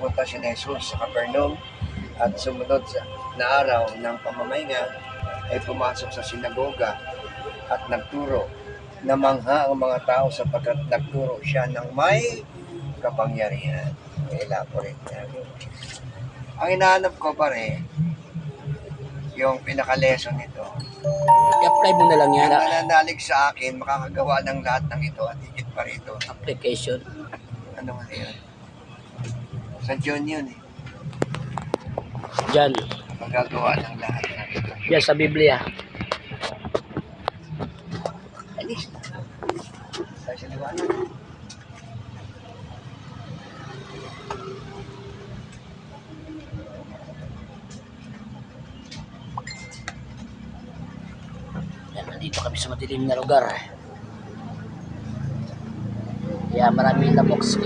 nagpunta si Jesus sa Capernaum at sumunod sa na araw ng pamamahinga ay pumasok sa sinagoga at nagturo. Namangha ang mga tao sapagkat nagturo siya ng may kapangyarihan. Elaborate na. Ang hinahanap ko pare, yung pinaka-lesson nito, I-apply mo na lang yan. ang ah, nananalig sa akin, makakagawa ng lahat ng ito at higit pa rito. Application. Ano nga yun? Sa John yun eh. Diyan. Magagawa ng lahat ng ito. Yan sa Biblia. Alis. Sa siliwanag. Yan, nandito kami sa madilim na lugar. Kaya maraming laboks.